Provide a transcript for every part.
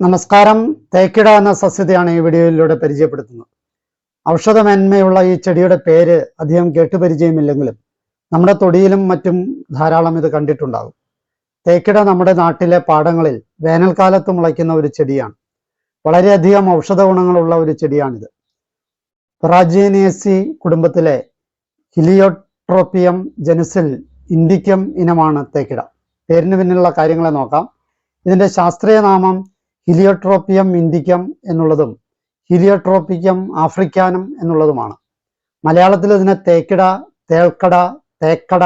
നമസ്കാരം. തേക്കിട എന്ന സസ്യതയാണ് ഈ വീഡിയോയിലൂടെ പരിചയപ്പെടുത്തുന്നത്. ഔഷധമേന്മയുള്ള ഈ ചെടിയുടെ പേര് അധികം കേട്ടുപരിചയമില്ലെങ്കിലും നമ്മുടെ തൊടിയിലും മറ്റും ധാരാളം ഇത് കണ്ടിട്ടുണ്ടാകും. തേക്കിട നമ്മുടെ നാട്ടിലെ പാടങ്ങളിൽ വേനൽക്കാലത്ത് മുളയ്ക്കുന്ന ഒരു ചെടിയാണ്. വളരെയധികം ഔഷധ ഗുണങ്ങളുള്ള ഒരു ചെടിയാണിത്. പ്രാജീനിയസി കുടുംബത്തിലെ ഹിലിയോട്രോപ്പിയം ജനുസിൽ ഇൻഡിക്കം ഇനമാണ് തേക്കിട. പേരിന് പിന്നിലുള്ള കാര്യങ്ങളെ നോക്കാം. ഇതിന്റെ ശാസ്ത്രീയ നാമം ഹിലിയോട്രോപ്പിയം ഇന്ത്യക്കം എന്നുള്ളതും ഹിലിയോട്രോപ്പിക്കം ആഫ്രിക്കാനം എന്നുള്ളതുമാണ്. മലയാളത്തിൽ ഇതിനെ തേക്കിട തേൾക്കട തേക്കട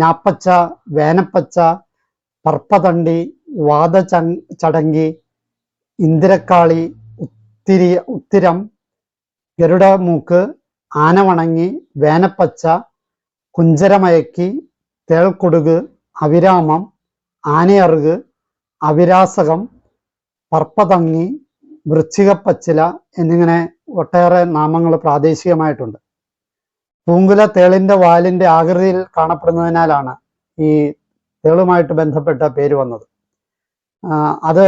ഞാപ്പച്ച വേനപ്പച്ച പർപ്പതണ്ടി വാദ ചടങ്ങി ഇന്ദിരക്കാളി ഉത്തിരി ഉത്തിരം ഗരുഡമൂക്ക് ആനവണങ്ങി വേനപ്പച്ച കുഞ്ചരമയക്കി തേൾക്കൊടുക് അവിരാമം ആനയറുക് അവിരാസകം പർപ്പതങ്ങി വൃശ്ചികപ്പച്ചില എന്നിങ്ങനെ ഒട്ടേറെ നാമങ്ങൾ പ്രാദേശികമായിട്ടുണ്ട്. പൂങ്കുല തേളിന്റെ വാലിന്റെ ആകൃതിയിൽ കാണപ്പെടുന്നതിനാലാണ് ഈ തേളുമായിട്ട് ബന്ധപ്പെട്ട പേര് വന്നത്. അത്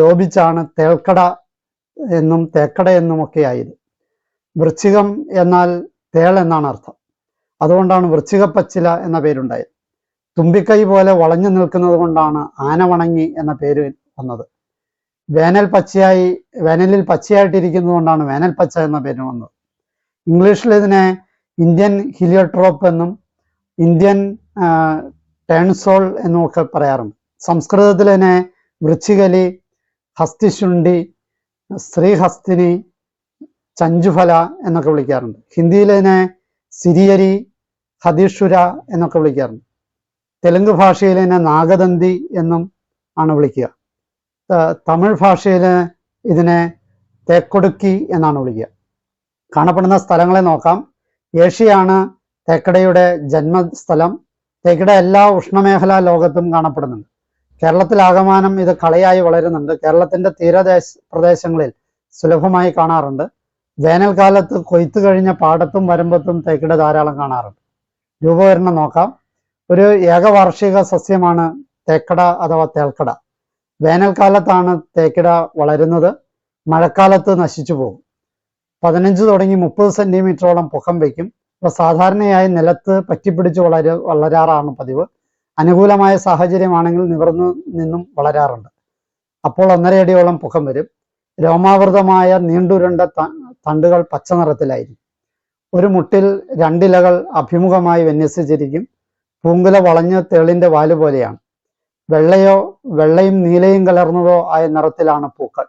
ലോപിച്ചാണ് തേൾക്കട എന്നും തേക്കട എന്നും ഒക്കെ ആയത്. വൃശ്ചികം എന്നാൽ തേൾ എന്നാണ് അർത്ഥം. അതുകൊണ്ടാണ് വൃശ്ചികപ്പച്ചില എന്ന പേരുണ്ടായത്. തുമ്പിക്കൈ പോലെ വളഞ്ഞു നിൽക്കുന്നത് കൊണ്ടാണ് ആനവണങ്ങി എന്ന പേര് വന്നത്. വേനൽ പച്ചയായി വേനലിൽ പച്ചയായിട്ടിരിക്കുന്നത് കൊണ്ടാണ് വേനൽ പച്ച എന്ന പേര് വന്നത്. ഇംഗ്ലീഷിൽ ഇതിനെ ഇന്ത്യൻ ഹിലിയോട്രോപ്പ് എന്നും ഇന്ത്യൻ ടേൺസോൾ എന്നും ഒക്കെ പറയാറുണ്ട്. സംസ്കൃതത്തിൽ ഇതിനെ വൃശ്ചികലി ഹസ്തിശുണ്ടി ശ്രീഹസ്തിനി ചഞ്ചുഫല എന്നൊക്കെ വിളിക്കാറുണ്ട്. ഹിന്ദിയിൽ ഇതിനെ സിരിയരി ഹതീഷുര എന്നൊക്കെ വിളിക്കാറുണ്ട്. തെലുങ്ക് ഭാഷയിൽ ഇതിനെ നാഗദന്തി എന്നും ആണ് വിളിക്കുക. തമിഴ് ഭാഷയിൽ ഇതിനെ തേക്കൊടുക്കി എന്നാണ് വിളിക്കുക. കാണപ്പെടുന്ന സ്ഥലങ്ങളെ നോക്കാം. ഏഷ്യയാണ് തേക്കടയുടെ ജന്മസ്ഥലം. തേക്കട എല്ലാ ഉഷ്ണമേഖലാ ലോകത്തും കാണപ്പെടുന്നുണ്ട്. കേരളത്തിലാകമാനം ഇത് കളയായി വളരുന്നുണ്ട്. കേരളത്തിന്റെ തീരദേശ പ്രദേശങ്ങളിൽ സുലഭമായി കാണാറുണ്ട്. വേനൽക്കാലത്ത് കൊയ്ത്തു കഴിഞ്ഞ പാടത്തും വരമ്പത്തും തേക്കിട ധാരാളം കാണാറുണ്ട്. രൂപവരണം നോക്കാം. ഒരു ഏകവാർഷിക സസ്യമാണ് തേക്കട അഥവാ തേൽക്കട വേനൽക്കാലത്താണ് തേക്കിട വളരുന്നത്. മഴക്കാലത്ത് നശിച്ചു പോകും. പതിനഞ്ച് തുടങ്ങി മുപ്പത് സെന്റിമീറ്ററോളം പൊക്കം വയ്ക്കും. അപ്പൊ സാധാരണയായി നിലത്ത് പറ്റിപ്പിടിച്ച് വളര വളരാറാണ് പതിവ്. അനുകൂലമായ സാഹചര്യമാണെങ്കിൽ നിവർന്നു നിന്നും വളരാറുണ്ട്. അപ്പോൾ ഒന്നര അടിയോളം പൊക്കം വരും. രോമാവൃതമായ നീണ്ടുരുണ്ട തണ്ടുകൾ പച്ച നിറത്തിലായിരിക്കും ഒരു മുട്ടിൽ രണ്ടിലകൾ അഭിമുഖമായി വിന്യസിച്ചിരിക്കും. പൂങ്കുല വളഞ്ഞ തേളിന്റെ വാൽ പോലെയാണ്. വെള്ളയോ വെള്ളയും നീലയും കലർന്നതോ ആയ നിറത്തിലാണ് പൂക്കൾ.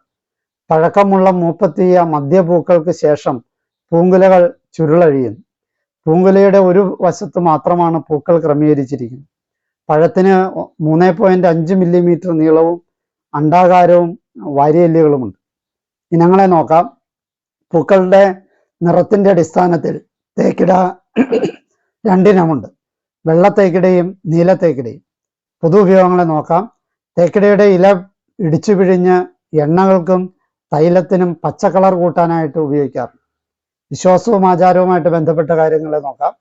പഴക്കമുള്ള മൂപ്പത്തിയ മദ്യപൂക്കൾക്ക് ശേഷം പൂങ്കുലകൾ ചുരുളഴിയുന്നു. പൂങ്കുലയുടെ ഒരു വശത്ത് മാത്രമാണ് പൂക്കൾ ക്രമീകരിച്ചിരിക്കുന്നത്. പഴത്തിന് മൂന്ന് പോയിന്റ് അഞ്ച് മില്ലിമീറ്റർ നീളവും അണ്ടാകാരവും വാരിയെല്ലുകളുമുണ്ട്. ഇനങ്ങളെ നോക്കാം. പൂക്കളുടെ നിറത്തിന്റെ അടിസ്ഥാനത്തിൽ തേക്കിട രണ്ടിനമുണ്ട്. വെള്ളത്തേക്കിടയും നീലത്തേക്കിടയും. പൊതു ഉപയോഗങ്ങളെ നോക്കാം. തേക്കിടയുടെ ഇല ഇടിച്ചു പിഴിഞ്ഞ് എണ്ണകൾക്കും തൈലത്തിനും പച്ച കളർ കൂട്ടാനായിട്ട് ഉപയോഗിക്കാറുണ്ട് വിശ്വാസവും ആചാരവുമായിട്ട് ബന്ധപ്പെട്ട കാര്യങ്ങളെ നോക്കാം.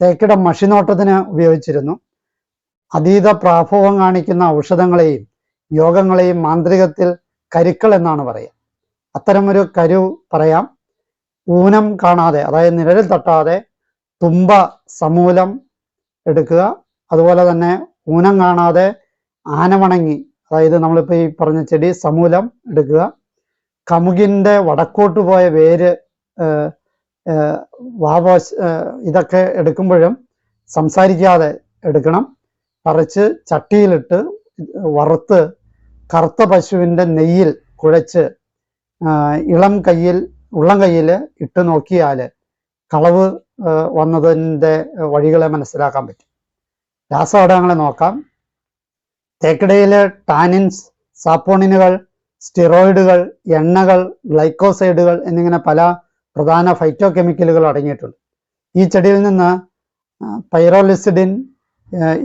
തേക്കിട മഷിനോട്ടത്തിന് ഉപയോഗിച്ചിരുന്നു. അതീത പ്രാഭവം കാണിക്കുന്ന ഔഷധങ്ങളെയും യോഗങ്ങളെയും മാന്ത്രികത്തിൽ കരുക്കൾ എന്നാണ് പറയുക. അത്തരമൊരു കരു പറയാം. ഊനം കാണാതെ അതായത് നിഴലിൽ തട്ടാതെ തുമ്പ സമൂലം എടുക്കുക. അതുപോലെ തന്നെ ഊനം കാണാതെ ആനവണങ്ങി അതായത് നമ്മളിപ്പോൾ ഈ പറഞ്ഞ ചെടി സമൂലം എടുക്കുക. കമുകിന്റെ വടക്കോട്ട് പോയ വേര് വാവോശ് ഇതൊക്കെ എടുക്കുമ്പോഴും സംസാരിക്കാതെ എടുക്കണം. പറിച്ച് ചട്ടിയിലിട്ട് വറുത്ത് കറുത്ത പശുവിന്റെ നെയ്യിൽ കുഴച്ച് ഇളം കയ്യിൽ ഉള്ളം കയ്യിൽ ഇട്ട് നോക്കിയാൽ കളവ് വന്നതിന്റെ വഴികളെ മനസ്സിലാക്കാൻ പറ്റും. രാസഘടകങ്ങളെ നോക്കാം. തേക്കിടയിലെ ടാനിൻസ് സാപ്പോണിനുകൾ സ്റ്റിറോയിഡുകൾ എണ്ണകൾ ഗ്ലൈക്കോസൈഡുകൾ എന്നിങ്ങനെ പല പ്രധാന ഫൈറ്റോ കെമിക്കലുകൾ അടങ്ങിയിട്ടുണ്ട്. ഈ ചെടിയിൽ നിന്ന് പൈറോലിസിഡിൻ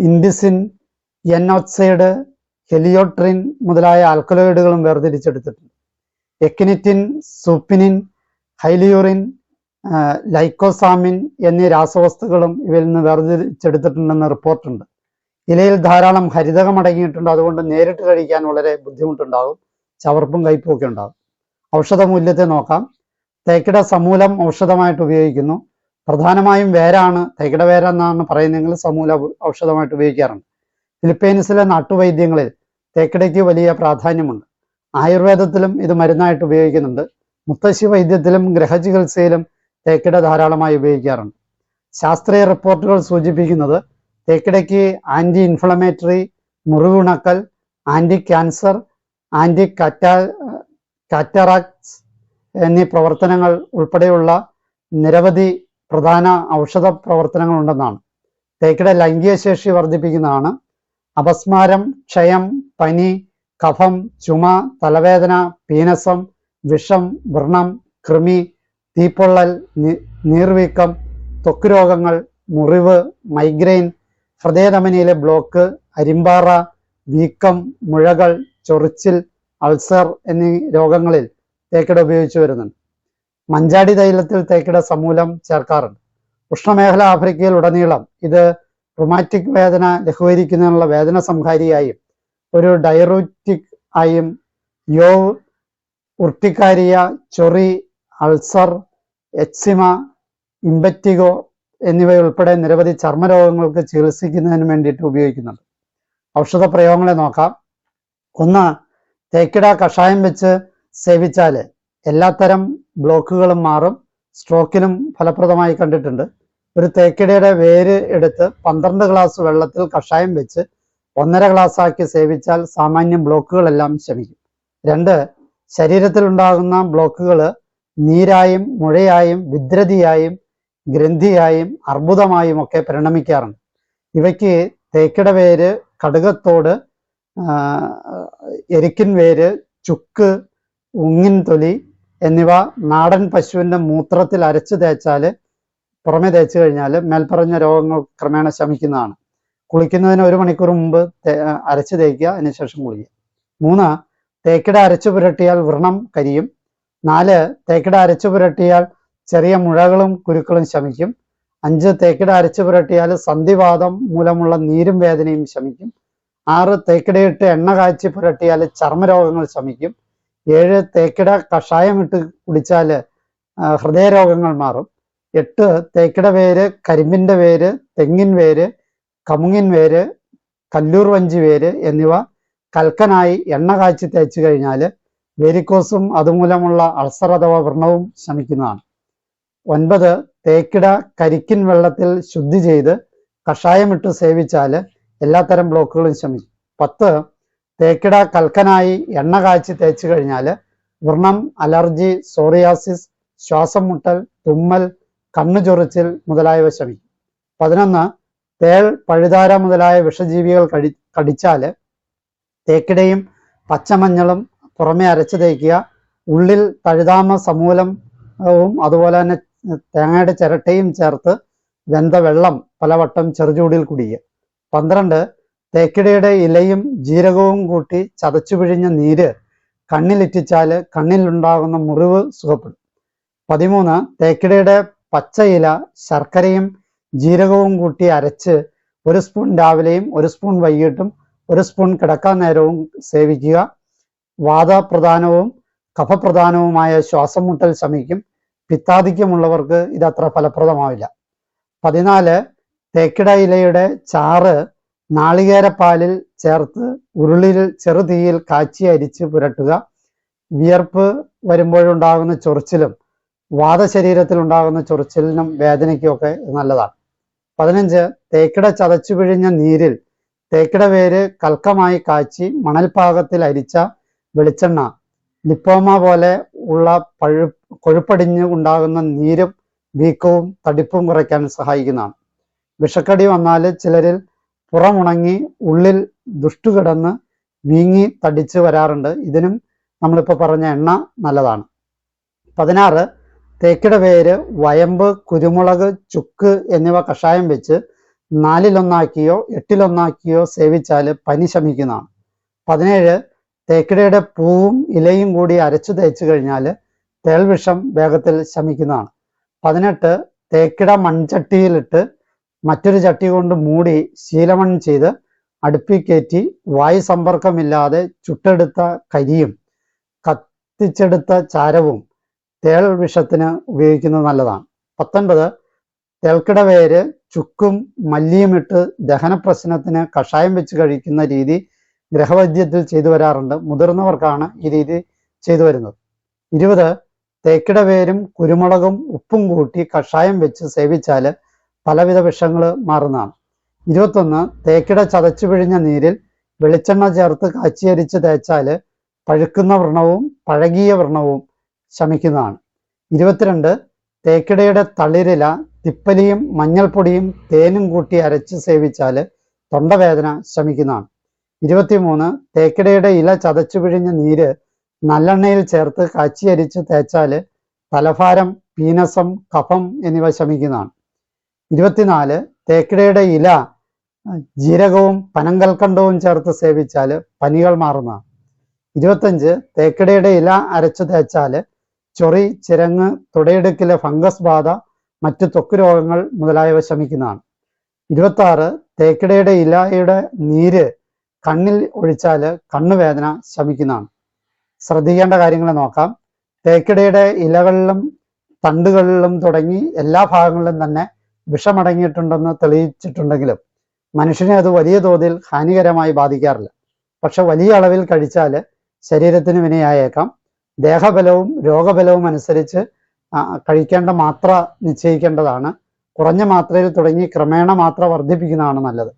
ഇൻഡിസിൻ എൻഓക്സൈഡ് ഹെലിയോട്രിൻ മുതലായ ആൽക്കലോയിഡുകളും വേർതിരിച്ചെടുത്തിട്ടുണ്ട്. എക്കിനിറ്റിൻ സൂപ്പിനിൻ ഹൈലിയൂറിൻ ലൈക്കോസാമിൻ എന്നീ രാസവസ്തുക്കളും ഇവയിൽ നിന്ന് വേർതിരിച്ചെടുത്തിട്ടുണ്ടെന്ന് റിപ്പോർട്ടുണ്ട്. ഇലയിൽ ധാരാളം ഹരിതകം അടങ്ങിയിട്ടുണ്ട്. അതുകൊണ്ട് നേരിട്ട് കഴിക്കാൻ വളരെ ബുദ്ധിമുട്ടുണ്ടാകും. ചവർപ്പും കയ്പും ഒക്കെ ഉണ്ടാകും. ഔഷധ മൂല്യത്തെ നോക്കാം. തേക്കിട സമൂലം ഔഷധമായിട്ട് ഉപയോഗിക്കുന്നു. പ്രധാനമായും വേരാണ്. തേക്കിട വേര എന്നാണ് പറയുന്നതെങ്കിൽ സമൂല ഔഷധമായിട്ട് ഉപയോഗിക്കാറുണ്ട്. ഫിലിപ്പീൻസിലെ നാട്ടുവൈദ്യങ്ങളിൽ തേക്കിടയ്ക്ക് വലിയ പ്രാധാന്യമുണ്ട്. ആയുർവേദത്തിലും ഇത് മരുന്നായിട്ട് ഉപയോഗിക്കുന്നുണ്ട്. മുത്തശ്ശി വൈദ്യത്തിലും ഗ്രഹചികിത്സയിലും തേക്കിട ധാരാളമായി ഉപയോഗിക്കാറുണ്ട്. ശാസ്ത്രീയ റിപ്പോർട്ടുകൾ സൂചിപ്പിക്കുന്നത് തേക്കിടയ്ക്ക് ആന്റി ഇൻഫ്ലമേറ്ററി മുറിവുണക്കൽ ആന്റി ക്യാൻസർ ആന്റി കാറ്റാ കാറ്ററാക്ട്സ് എന്നീ പ്രവർത്തനങ്ങൾ ഉൾപ്പെടെയുള്ള നിരവധി പ്രധാന ഔഷധ പ്രവർത്തനങ്ങൾ ഉണ്ടെന്നാണ് തേക്കിട ലൈംഗിക ശേഷി വർദ്ധിപ്പിക്കുന്നതാണ്. അപസ്മാരം ക്ഷയം പനി കഫം ചുമ തലവേദന പീനസം വിഷം വ്രണം കൃമി തീപ്പൊള്ളൽ നീർവീക്കം ത്വക്ക് രോഗങ്ങൾ മുറിവ് മൈഗ്രെയിൻ ഹൃദയധമനിയിലെ ബ്ലോക്ക് അരിമ്പാറ വീക്കം മുഴകൾ ചൊറിച്ചിൽ അൾസർ എന്നീ രോഗങ്ങളിൽ തേക്കിട ഉപയോഗിച്ചു വരുന്നുണ്ട്. മഞ്ചാടി തൈലത്തിൽ തേക്കിട സമൂലം ചേർക്കാറുണ്ട്. ഉഷ്ണമേഖല ആഫ്രിക്കയിൽ ഉടനീളം ഇത് റുമാറ്റിക് വേദന ലഘൂകരിക്കുന്നതിനുള്ള വേദന സംഹാരിയായും ഒരു ഡയറൂറ്റിക് ആയും യോ ഉർട്ടിക്കാരിയ ചൊറി അൾസർ എക്സിമ ഇമ്പറ്റിഗോ എന്നിവയുൾപ്പെടെ നിരവധി ചർമ്മരോഗങ്ങൾക്ക് ചികിത്സിക്കുന്നതിന് വേണ്ടിയിട്ട് ഉപയോഗിക്കുന്നുണ്ട്. ഔഷധ പ്രയോഗങ്ങളെ നോക്കാം. ഒന്ന് തേക്കിട കഷായം വെച്ച് സേവിച്ചാൽ എല്ലാത്തരം ബ്ലോക്കുകളും മാറും. സ്ട്രോക്കിനും ഫലപ്രദമായി കണ്ടിട്ടുണ്ട്. ഒരു തേക്കിടയുടെ വേര് എടുത്ത് പന്ത്രണ്ട് ഗ്ലാസ് വെള്ളത്തിൽ കഷായം വെച്ച് ഒന്നര ഗ്ലാസ് ആക്കി സേവിച്ചാൽ സാമാന്യം ബ്ലോക്കുകളെല്ലാം ശമിക്കും. രണ്ട് ശരീരത്തിൽ ഉണ്ടാകുന്ന ബ്ലോക്കുകൾ നീരായും മുഴയായും വിദ്രതിയായും ഗ്രന്ഥിയായും അർബുദമായും ഒക്കെ പരിണമിക്കാറുണ്ട്. ഇവയ്ക്ക് തേക്കിട വേര് കടുകത്തോട് എരിക്കിൻ വേര് ചുക്ക് ഉങ്ങിൻ തൊലി എന്നിവ നാടൻ പശുവിന്റെ മൂത്രത്തിൽ അരച്ചു തേച്ചാൽ പുറമെ തേച്ച് കഴിഞ്ഞാൽ മേൽപ്പറഞ്ഞ രോഗങ്ങൾ ക്രമേണ ശമിക്കുന്നതാണ്. കുളിക്കുന്നതിന് ഒരു മണിക്കൂർ മുമ്പ് അരച്ച് തേക്കുക അതിനുശേഷം കുളിക്കുക. മൂന്ന് തേക്കിട അരച്ചു പുരട്ടിയാൽ വ്രണം കരിയും. നാല് തേക്കിട അരച്ചു പുരട്ടിയാൽ ചെറിയ മുഴകളും കുരുക്കളും ശമിക്കും. അഞ്ച് തേക്കിട അരച്ചു പുരട്ടിയാൽ സന്ധിവാദം മൂലമുള്ള നീരും വേദനയും ശമിക്കും. ആറ് തേക്കിടയിട്ട് എണ്ണ കാച്ചി പുരട്ടിയാൽ ചർമ്മരോഗങ്ങൾ ശമിക്കും. ഏഴ് തേക്കിട കഷായം ഇട്ട് കുടിച്ചാൽ ഹൃദയരോഗങ്ങൾ മാറും. എട്ട് തേക്കിട വേര് കരിമ്പിന്റെ വേര് തെങ്ങിൻ വേര് കമുങ്ങിൻ വേര് കല്ലൂർ വഞ്ചി വേര് എന്നിവ കൽക്കനായി എണ്ണ കാച്ചി തേച്ച് കഴിഞ്ഞാൽ വേരിക്കോസും അതുമൂലമുള്ള അൾസർ അഥവാ വ്രണവും ശമിക്കുന്നതാണ്. ഒൻപത് തേക്കിട കരിക്കിൻ വെള്ളത്തിൽ ശുദ്ധി ചെയ്ത് കഷായമിട്ട് സേവിച്ചാൽ എല്ലാത്തരം ബ്ലോക്കുകളും ശമിക്കും. പത്ത് തേക്കിട കൽക്കനായി എണ്ണ കാച്ചി തേച്ച് കഴിഞ്ഞാൽ വ്രണം അലർജി സോറിയാസിസ് ശ്വാസം മുട്ടൽ തുമ്മൽ കണ്ണു ചൊറിച്ചിൽ മുതലായവ ശമിക്കും. പതിനൊന്ന് തേൾ പഴുതാര മുതലായ വിഷജീവികൾ കടി കടിച്ചാൽ തേക്കിടയും പച്ചമഞ്ഞളും പുറമെ അരച്ച് തേക്കുക. ഉള്ളിൽ തഴുതാമ സമൂലവും അതുപോലെ തന്നെ തേങ്ങയുടെ ചിരട്ടയും ചേർത്ത് വെന്ത വെള്ളം പലവട്ടം ചെറുചൂടിൽ കുടിക്കുക. പന്ത്രണ്ട് തേക്കിടയുടെ ഇലയും ജീരകവും കൂട്ടി ചതച്ചു പിഴിഞ്ഞ നീര് കണ്ണിലിറ്റിച്ചാൽ കണ്ണിലുണ്ടാകുന്ന മുറിവ് സുഖപ്പെടും. പതിമൂന്ന് തേക്കിടയുടെ പച്ച ഇല ശർക്കരയും ജീരകവും കൂട്ടി അരച്ച് ഒരു സ്പൂൺ രാവിലെയും ഒരു സ്പൂൺ വൈകിട്ടും ഒരു സ്പൂൺ കിടക്കാൻ നേരവും സേവിക്കുക. വാദപ്രധാനവും കഫപ്രധാനവുമായ ശ്വാസം മുട്ടൽ ശമിക്കും പിത്താധിക്യമുള്ളവർക്ക് ഇത് അത്ര ഫലപ്രദമാവില്ല. പതിനാല് തേക്കിട ഇലയുടെ ചാറ് നാളികേരപ്പാലിൽ ചേർത്ത് ഉരുളിയിൽ ചെറുതീയിൽ കാച്ചി അരിച്ച് പുരട്ടുക. വിയർപ്പ് വരുമ്പോഴുണ്ടാകുന്ന ചൊറിച്ചിലും വാദശരീരത്തിൽ ഉണ്ടാകുന്ന ചൊറിച്ചിലിനും വേദനയ്ക്കുമൊക്കെ നല്ലതാണ്. പതിനഞ്ച് തേക്കിട ചതച്ചു പിഴിഞ്ഞ നീരിൽ തേക്കിട വേര് കൽക്കമായി കാച്ചി മണൽപാകത്തിൽ അരിച്ച വെളിച്ചെണ്ണ. ലിപ്പോമ പോലെ ഉള്ള പഴു കൊഴുപ്പടിഞ്ഞ് ഉണ്ടാകുന്ന നീരും വീക്കവും തടിപ്പും കുറയ്ക്കാൻ സഹായിക്കുന്നതാണ്. വിഷക്കടി വന്നാൽ ചിലരിൽ പുറമുണങ്ങി ഉള്ളിൽ ദുഷ്ടുകിടന്ന് വീങ്ങി തടിച്ച് വരാറുണ്ട്. ഇതിനും നമ്മളിപ്പോൾ പറഞ്ഞ എണ്ണ നല്ലതാണ്. പതിനാറ് തേക്കിട വേര് വയമ്പ് കുരുമുളക് ചുക്ക് എന്നിവ കഷായം വെച്ച് നാലിലൊന്നാക്കിയോ എട്ടിലൊന്നാക്കിയോ സേവിച്ചാൽ പനി ശമിക്കുന്നതാണ്. പതിനേഴ് തേക്കിടയുടെ പൂവും ഇലയും കൂടി അരച്ചു തേച്ചു കഴിഞ്ഞാൽ തേൾവിഷം വേഗത്തിൽ ശമിക്കുന്നതാണ്. പതിനെട്ട് തേക്കിട മൺചട്ടിയിലിട്ട് മറ്റൊരു ചട്ടി കൊണ്ട് മൂടി ശീലമൺ ചെയ്ത് അടുപ്പിൽ കയറ്റി വായു സമ്പർക്കമില്ലാതെ ചുട്ടെടുത്ത കരിയും കത്തിച്ചെടുത്ത ചാരവും തേൾ വിഷത്തിന് ഉപയോഗിക്കുന്നത് നല്ലതാണ്. പത്തൊൻപത് തേൾക്കിട വേര് ചുക്കും മല്ലിയും ഇട്ട് ദഹന പ്രശ്നത്തിന് കഷായം വെച്ച് കഴിക്കുന്ന രീതി ഗ്രഹവൈദ്യത്തിൽ ചെയ്തു വരാറുണ്ട്. മുതിർന്നവർക്കാണ് ഈ രീതി ചെയ്തു വരുന്നത്. ഇരുപത് തേക്കിട വേരും കുരുമുളകും ഉപ്പും കൂട്ടി കഷായം വെച്ച് സേവിച്ചാൽ പലവിധ വിഷങ്ങൾ മാറുന്നതാണ്. ഇരുപത്തൊന്ന് തേക്കിട ചതച്ചു പിഴിഞ്ഞ നീരിൽ വെളിച്ചെണ്ണ ചേർത്ത് കാച്ചിയരിച്ച് തേച്ചാൽ പഴുക്കുന്ന വ്രണവും പഴകിയ വ്രണവും ശമിക്കുന്നതാണ്. ഇരുപത്തിരണ്ട് തേക്കിടയുടെ തളിരില തിപ്പലിയും മഞ്ഞൾപ്പൊടിയും തേനും കൂട്ടി അരച്ച് സേവിച്ചാൽ തൊണ്ടവേദന ശമിക്കുന്നതാണ്. ഇരുപത്തിമൂന്ന് തേക്കിടയുടെ ഇല ചതച്ചു പിഴിഞ്ഞ നീര് നല്ലെണ്ണയിൽ ചേർത്ത് കാച്ചിയരിച്ച് തേച്ചാൽ തലഭാരം പീനസം കഫം എന്നിവ ശമിക്കുന്നതാണ്. ഇരുപത്തിനാല് തേക്കിടയുടെ ഇല ജീരകവും പനങ്കൽക്കണ്ടവും ചേർത്ത് സേവിച്ചാൽ പനികൾ മാറുന്നതാണ്. ഇരുപത്തഞ്ച് തേക്കിടയുടെ ഇല അരച്ചു തേച്ചാൽ ചൊറി ചിരങ്ങ് തുടയിടുക്കിലെ ഫംഗസ് ബാധ മറ്റു ത്വക്ക് രോഗങ്ങൾ മുതലായവ ശമിക്കുന്നതാണ്. ഇരുപത്തി ആറ് തേക്കിടയുടെ ഇലയുടെ നീര് കണ്ണിൽ ഒഴിച്ചാൽ കണ്ണുവേദന ശമിക്കുന്നതാണ്. ശ്രദ്ധിക്കേണ്ട കാര്യങ്ങൾ നോക്കാം. തേക്കിടയുടെ ഇലകളിലും തണ്ടുകളിലും തുടങ്ങി എല്ലാ ഭാഗങ്ങളിലും തന്നെ വിഷമടങ്ങിയിട്ടുണ്ടെന്ന് തെളിയിച്ചിട്ടുണ്ടെങ്കിലും മനുഷ്യനെ അത് വലിയ തോതിൽ ഹാനികരമായി ബാധിക്കാറില്ല. പക്ഷെ വലിയ അളവിൽ കഴിച്ചാൽ ശരീരത്തിന് വിനയായേക്കാം. ദേഹബലവും രോഗബലവും അനുസരിച്ച് കഴിക്കേണ്ട മാത്ര നിശ്ചയിക്കേണ്ടതാണ്. കുറഞ്ഞ മാത്രയിൽ തുടങ്ങി ക്രമേണ മാത്ര വർദ്ധിപ്പിക്കുന്നതാണ് നല്ലത്.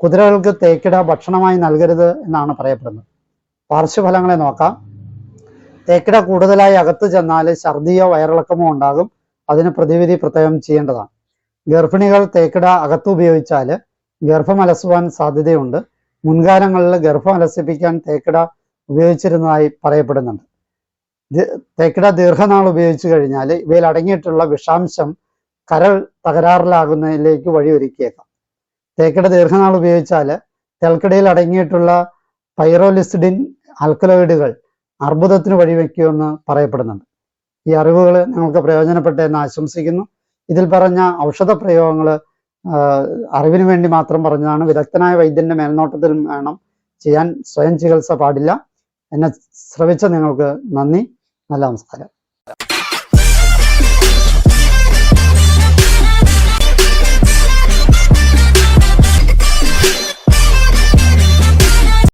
കുതിരകൾക്ക് തേക്കിട ഭക്ഷണമായി നൽകരുത് എന്നാണ് പറയപ്പെടുന്നത്. പാർശ്വഫലങ്ങളെ നോക്കാം. തേക്കിട കൂടുതലായി അകത്ത് ചെന്നാൽ ഛർദിയോ വയറിളക്കമോ ഉണ്ടാകും. അതിന് പ്രതിവിധി പ്രത്യേകം ചെയ്യേണ്ടതാണ്. ഗർഭിണികൾ തേക്കിട അകത്ത് ഉപയോഗിച്ചാൽ ഗർഭം അലസുവാൻ സാധ്യതയുണ്ട്. മുൻകാലങ്ങളിൽ ഗർഭം അലസിപ്പിക്കാൻ തേക്കിട ഉപയോഗിച്ചിരുന്നതായി പറയപ്പെടുന്നുണ്ട്. തേക്കിട ദീർഘനാൾ ഉപയോഗിച്ചു കഴിഞ്ഞാൽ ഇവയിൽ അടങ്ങിയിട്ടുള്ള വിഷാംശം കരൾ തകരാറിലാകുന്നതിലേക്ക് വഴിയൊരുക്കിയേക്കാം. തേക്കിട ദീർഘനാൾ ഉപയോഗിച്ചാൽ തെൽക്കിടയിൽ അടങ്ങിയിട്ടുള്ള പൈറോലിസിഡിൻ അൽക്കലോയിഡുകൾ അർബുദത്തിന് വഴിവെക്കുമെന്ന് പറയപ്പെടുന്നുണ്ട്. ഈ അറിവുകൾ നിങ്ങൾക്ക് പ്രയോജനപ്പെട്ടെന്ന് ആശംസിക്കുന്നു. ഇതിൽ പറഞ്ഞ ഔഷധ പ്രയോഗങ്ങൾ അറിവിന് വേണ്ടി മാത്രം പറഞ്ഞതാണ്. വിദഗ്ധനായ വൈദ്യന്റെ മേൽനോട്ടത്തിൽ വേണം ചെയ്യാൻ. സ്വയം ചികിത്സ പാടില്ല. എന്നെ ശ്രവിച്ച നിങ്ങൾക്ക് നന്ദി. നല്ല നമസ്കാരം.